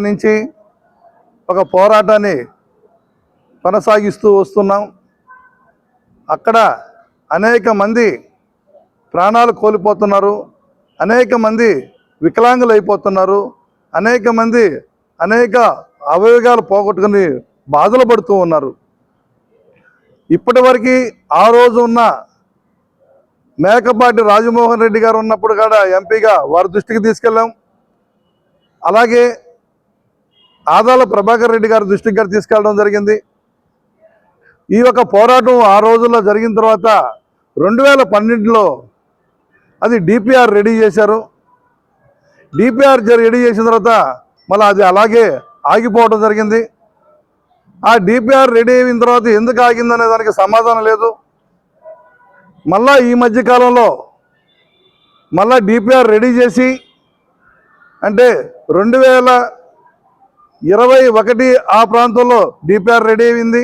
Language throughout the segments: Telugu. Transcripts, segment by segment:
నుంచి ఒక పోరాటాన్ని కొనసాగిస్తూ వస్తున్నాం. అక్కడ అనేక మంది ప్రాణాలు కోల్పోతున్నారు. అనేక మంది వికలాంగులు అయిపోతున్నారు అనేక మంది అనేక అవయోగాలు పోగొట్టుకుని బాధలు పడుతూ ఉన్నారు. ఇప్పటివరకు ఆ రోజు ఉన్న మేకపాటి రాజమోహన్ రెడ్డి గారు ఉన్నప్పుడు కూడా ఎంపీగా వారి దృష్టికి తీసుకెళ్ళాం. అలాగే ఆదాల ప్రభాకర్ రెడ్డి గారి దృష్టికి గారు తీసుకెళ్ళడం జరిగింది. ఈ యొక్క పోరాటం ఆ రోజుల్లో జరిగిన తర్వాత రెండు వేల పన్నెండులో అది డిపిఆర్ రెడీ చేశారు. డిపిఆర్ రెడీ చేసిన తర్వాత మళ్ళీ అది అలాగే ఆగిపోవడం జరిగింది. ఆ డిపిఆర్ రెడీ అయిన తర్వాత ఎందుకు ఆగిందనే దానికి సమాధానం లేదు. మళ్ళా ఈ మధ్య కాలంలో మళ్ళా డిపిఆర్ రెడీ చేసి అంటే రెండు వేల ఇరవై ఒకటి ఆ ప్రాంతంలో డిపిఆర్ రెడీ అయింది.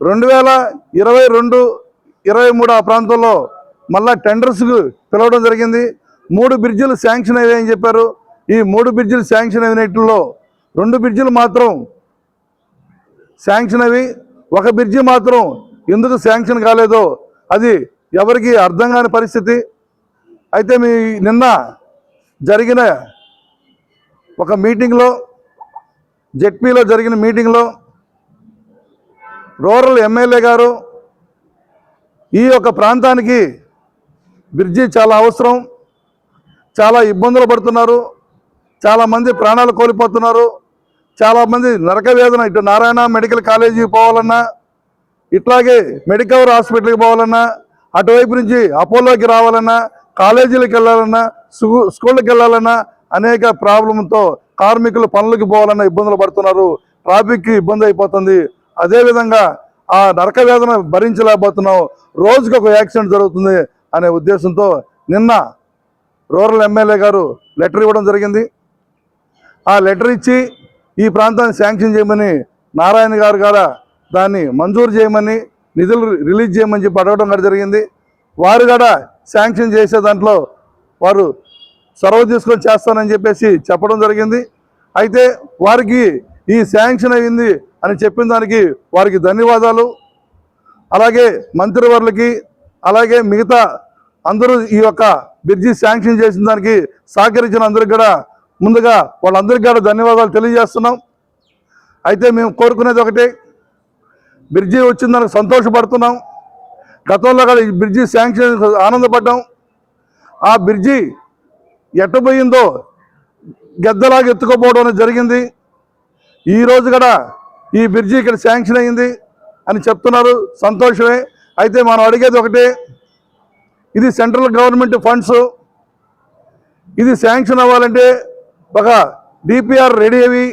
రెండు వేల ఇరవై రెండు ఇరవై మూడు ఆ ప్రాంతంలో మళ్ళా టెండర్స్కు పిలవడం జరిగింది. మూడు బ్రిడ్జిలు శాంక్షన్ అయ్యాయని చెప్పారు. ఈ మూడు బ్రిడ్జిలు శాంక్షన్ అయినట్లో రెండు బ్రిడ్జిలు మాత్రం శాంక్షన్ అవి ఒక బ్రిడ్జి మాత్రం ఎందుకు శాంక్షన్ కాలేదో అది ఎవరికి అర్థం కాని పరిస్థితి. అయితే మీ నిన్న జరిగిన ఒక మీటింగ్లో జెడ్పీలో జరిగిన మీటింగ్లో రూరల్ ఎమ్మెల్యే గారు ఈ యొక్క ప్రాంతానికి బ్రిడ్జి చాలా అవసరం చాలా ఇబ్బందులు పడుతున్నారు చాలామంది ప్రాణాలు కోల్పోతున్నారు చాలామంది నరక వేదన ఇటు నారాయణ మెడికల్ కాలేజీకి పోవాలన్నా ఇట్లాగే మెడికవర్ హాస్పిటల్కి పోవాలన్నా అటువైపు నుంచి అపోలోకి రావాలన్నా కాలేజీలకు వెళ్ళాలన్నా స్కూ స్కూళ్ళకి వెళ్ళాలన్నా అనేక ప్రాబ్లంతో కార్మికులు పనులకు పోవాలన్న ఇబ్బందులు పడుతున్నారు. ట్రాఫిక్కి ఇబ్బంది అయిపోతుంది. అదేవిధంగా ఆ నరక వేదన భరించలేకపోతున్నాం రోజుకి ఒక యాక్సిడెంట్ జరుగుతుంది అనే ఉద్దేశంతో నిన్న రూరల్ ఎమ్మెల్యే గారు లెటర్ ఇవ్వడం జరిగింది. ఆ లెటర్ ఇచ్చి ఈ ప్రాంతాన్ని శాంక్షన్ చేయమని నారాయణ గారు కూడా దాన్ని మంజూరు చేయమని నిధులు రిలీజ్ చేయమని చెప్పి అడగడం జరిగింది. వారు కూడా శాంక్షన్ చేసే దాంట్లో వారు చొరవ తీసుకొని చేస్తానని చెప్పేసి చెప్పడం జరిగింది. అయితే వారికి ఈ శాంక్షన్ అయింది అని చెప్పిన దానికి వారికి ధన్యవాదాలు. అలాగే మంత్రివర్లకి అలాగే మిగతా అందరూ ఈ యొక్క బ్రిడ్జి శాంక్షన్ చేసిన దానికి సహకరించిన అందరికి కూడా ముందుగా వాళ్ళందరికీ కూడా ధన్యవాదాలు తెలియజేస్తున్నాం. అయితే మేము కోరుకునేది ఒకటే బ్రిడ్జి వచ్చిన దానికి సంతోషపడుతున్నాం. గతంలో కూడా ఈ బ్రిడ్జి శాంక్షన్ ఆనందపడ్డాం. ఆ బ్రిడ్జి ఎట్టబోయిందో గద్దలాగా ఎత్తుకోపోవడం అనేది జరిగింది. ఈరోజు కూడా ఈ బ్రిడ్జి ఇక్కడ శాంక్షన్ అయింది అని చెప్తున్నారు. సంతోషమే. అయితే మనం అడిగేది ఒకటే ఇది సెంట్రల్ గవర్నమెంట్ ఫండ్స్. ఇది శాంక్షన్ అవ్వాలంటే ఒక డిపిఆర్ రెడీ అవి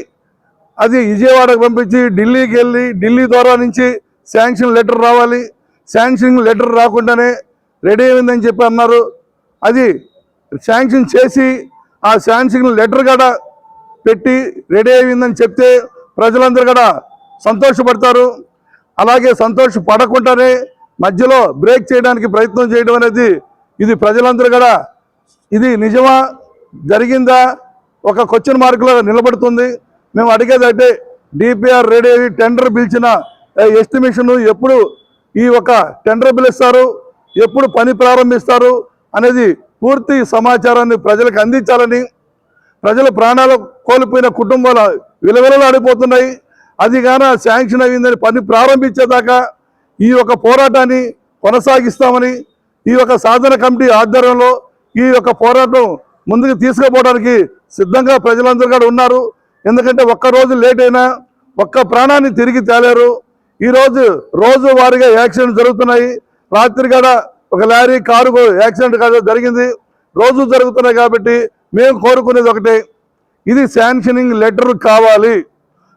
అది విజయవాడకు పంపించి ఢిల్లీకి వెళ్ళి ఢిల్లీ ద్వారా నుంచి శాంక్షన్ లెటర్ రావాలి. శాంక్షన్ లెటర్ రాకుండానే రెడీ అయిందని చెప్పి అన్నారు. అది శాంక్షన్ చేసి ఆ శాంక్షన్ లెటర్ కూడా పెట్టి రెడీ అయిందని చెప్తే ప్రజలందరూ కూడా సంతోషపడతారు. అలాగే సంతోషపడకుండానే మధ్యలో బ్రేక్ చేయడానికి ప్రయత్నం చేయడం అనేది ఇది ప్రజలందరూ కూడా ఇది నిజమా? జరిగిందా? ఒక క్వశ్చన్ మార్కులో నిలబడుతుంది. మేము అడిగేది అంటే డిపిఆర్ రెడీ అయ్యి టెండర్ పిలిచిన ఎస్టిమేషన్ ఎప్పుడు ఈ ఒక టెండర్ పిలుస్తారు? ఎప్పుడు పని ప్రారంభిస్తారు? అనేది పూర్తి సమాచారాన్ని ప్రజలకు అందించాలని ప్రజల ప్రాణాలు కోల్పోయిన కుటుంబాల విలువలు ఆడిపోతున్నాయి. అది గాన శాంక్షన్ అయిందని పని ప్రారంభించేదాకా ఈ యొక్క పోరాటాన్ని కొనసాగిస్తామని ఈ యొక్క సాధన కమిటీ ఆధ్వర్యంలో ఈ యొక్క పోరాటం ముందుకు తీసుకుపోవడానికి సిద్ధంగా ప్రజలందరూ కూడా ఉన్నారు. ఎందుకంటే ఒక్క రోజు లేట్ అయినా ఒక్క ప్రాణాన్ని తిరిగి తేలేరు. ఈరోజు రోజు వారీగా యాక్సిడెంట్ జరుగుతున్నాయి. రాత్రి కూడా ఒక లారీ కారు యాక్సిడెంట్ కాదు జరిగింది. రోజు జరుగుతున్నాయి కాబట్టి మేము కోరుకునేది ఒకటే. ఇది శాంక్షనింగ్ లెటర్ కావాలి.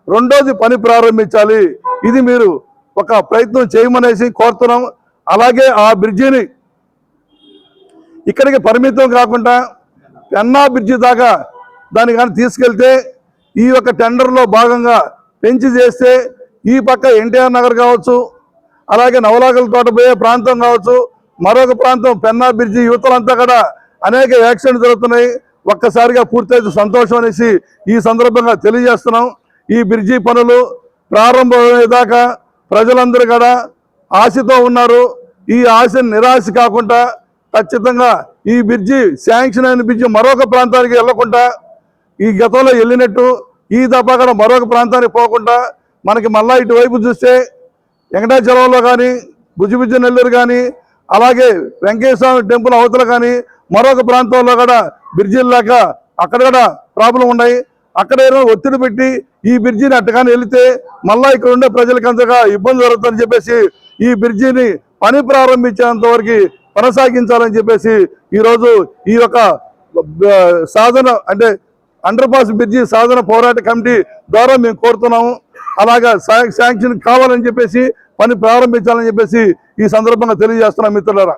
రెండోది పని ప్రారంభించాలి. ఇది మీరు ఒక ప్రయత్నం చేయమనేసి కోరుతున్నాం. అలాగే ఆ బ్రిడ్జిని ఇక్కడికి పరిమితం కాకుండా పెన్నా బ్రిడ్జి దాకా దాన్ని కానీ తీసుకెళ్తే ఈ యొక్క టెండర్లో భాగంగా పెంచి చేస్తే ఈ పక్క ఎన్టీఆర్ నగర్ కావచ్చు అలాగే నవలాగల తోట పోయే ప్రాంతం కావచ్చు మరొక ప్రాంతం పెన్నా బ్రిడ్జి యువతలంతా కూడా అనేక యాక్సిడెంట్ జరుగుతున్నాయి. ఒక్కసారిగా పూర్తయితే సంతోషం అనేసి ఈ సందర్భంగా తెలియజేస్తున్నాం. ఈ బ్రిడ్జి పనులు ప్రారంభమయ్యేదాకా ప్రజలందరూ కూడా ఆశతో ఉన్నారు. ఈ ఆశ నిరాశ కాకుండా ఖచ్చితంగా ఈ బ్రిడ్జి శాంక్షన్ అయిన బ్రిడ్జి మరొక ప్రాంతానికి వెళ్ళకుండా ఈ గతంలో వెళ్ళినట్టు ఈ దఫా కూడా మరొక ప్రాంతానికి పోకుండా మనకి మళ్ళా ఇటువైపు చూస్తే వెంకటాచలంలో కానీ బుజ్జిబుజ్జి నెల్లూరు కానీ అలాగే వెంకటేశ్వర టెంపుల్ అవతల కానీ మరొక ప్రాంతంలో కూడా బ్రిడ్జిలు లేక అక్కడ కూడా ప్రాబ్లం ఉన్నాయి. అక్కడ ఏదో ఒత్తిడి పెట్టి ఈ బ్రిడ్జిని అట్టగానే వెళితే మళ్ళా ఇక్కడ ఉండే ప్రజలకు అంతగా ఇబ్బంది జరుగుతుందని చెప్పేసి ఈ బ్రిడ్జిని పని ప్రారంభించేంత వరకు కొనసాగించాలని చెప్పేసి ఈరోజు ఈ యొక్క సాధన అంటే అండర్ పాస్ బ్రిడ్జి సాధన పోరాట కమిటీ ద్వారా మేము కోరుతున్నాము. అలాగా శాంక్షన్ కావాలని చెప్పేసి పని ప్రారంభించాలని చెప్పేసి ఈ సందర్భంగా తెలియజేస్తున్న మిత్రులరా.